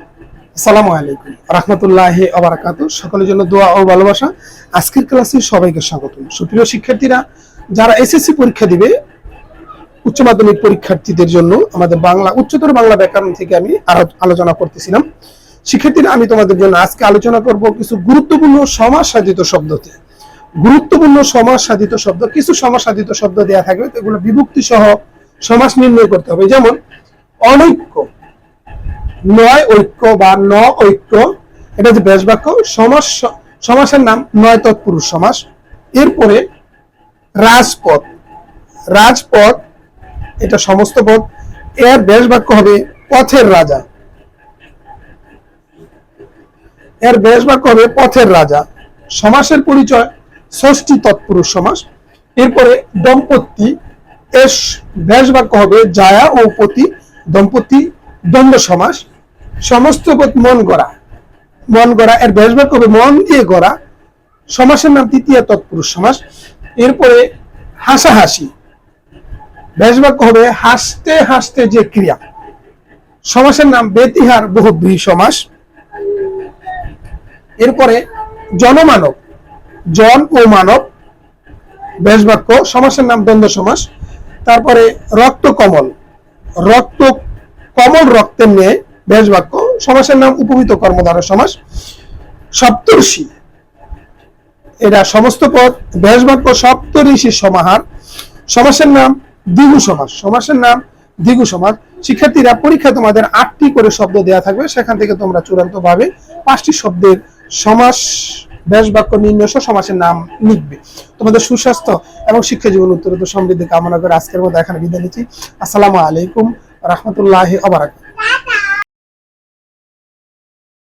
আসসালামু আলাইকুম রহমতুল্লাহ আবরাকাত সকলের জন্য দোয়া ও ভালোবাসা। আজকের ক্লাসে সবাইকে স্বাগত সুপ্রিয় শিক্ষার্থীরা, যারা এসএসসি পরীক্ষা দিবে, উচ্চ মাধ্যমিক পরীক্ষার্থীদের জন্য আমাদের বাংলা, উচ্চতর বাংলা ব্যাকরণ থেকে আমি আলো- আলোচনা করতেছিলাম। শিক্ষার্থীরা, আমি তোমাদের জন্য আজকে আলোচনা করব কিছু গুরুত্বপূর্ণ সমাজ সাধিত শব্দতে গুরুত্বপূর্ণ সমাজ সাধিত শব্দ, কিছু সমাজ সাধিত শব্দ দেওয়া থাকবে এগুলো বিভক্তি সহ সমাস নির্ণয় করতে হবে। যেমন, অনৈক্য। নয় ঐক্য বা ন ঐক্য, এটা হচ্ছে ব্যাস বাক্য, সমাস, সমাসের নাম নয় তৎপুরুষ সমাস। এরপরে রাজপথ। রাজপথ, এটা সমস্ত পথ। এর ব্যাস বাক্য হবে পথের রাজা। এর ব্যাস বাক্য হবে পথের রাজা। সমাসের পরিচয় ষষ্ঠী তৎপুরুষ সমাস। এরপরে দম্পতি এর ব্যাস বাক্য হবে জায়া ও পতি দম্পতি, দ্বন্দ্ব সমাস। সমস্ত পথ মন গড়া। মন গড়া, এর ব্যাস বাক্য হবে মন দিয়ে গড়া। সমাসের নাম তৃতীয় তৎপুরুষ সমাস। এরপরে হাসাহাসি। ব্যাস বাক্য হবে হাসতে হাসতে যে ক্রিয়া, সমাসের নাম বেতিহার বহু বহুব্রী সমাস। এরপরে জনমানব, জন ও মানব। ব্যাস বাক্য সমাসের নাম দ্বন্দ্ব সমাস। তারপরে রক্ত কমল রক্ত কমল রক্তের নিয়ে ব্যাস বাক্য সমাসের নাম উপমিত কর্মধারয় সমাস। সপ্তর্ষি, এরা সমস্ত পদ ব্যাস বাক্য সপ্তঋষির সমাহার। সমাসের নাম দ্বিগু সমাস, সমাসের নাম দ্বিগু সমাস। শিক্ষার্থীরা পরীক্ষা তোমাদের আটটি করে শব্দ দেওয়া থাকবে, সেখান থেকে তোমরা চূড়ান্ত ভাবে পাঁচটি শব্দের সমাস ব্যাস বাক্য নির্ণয় সমাসের নাম লিখবে। তোমাদের সুস্বাস্থ্য এবং শিক্ষা জীবন উত্তরোত্তর সমৃদ্ধি কামনা করে আজকের মতো এখানে বিদায় নিচ্ছি। আসসালামু আলাইকুম, রহমতুল্লাহ আবরাকাত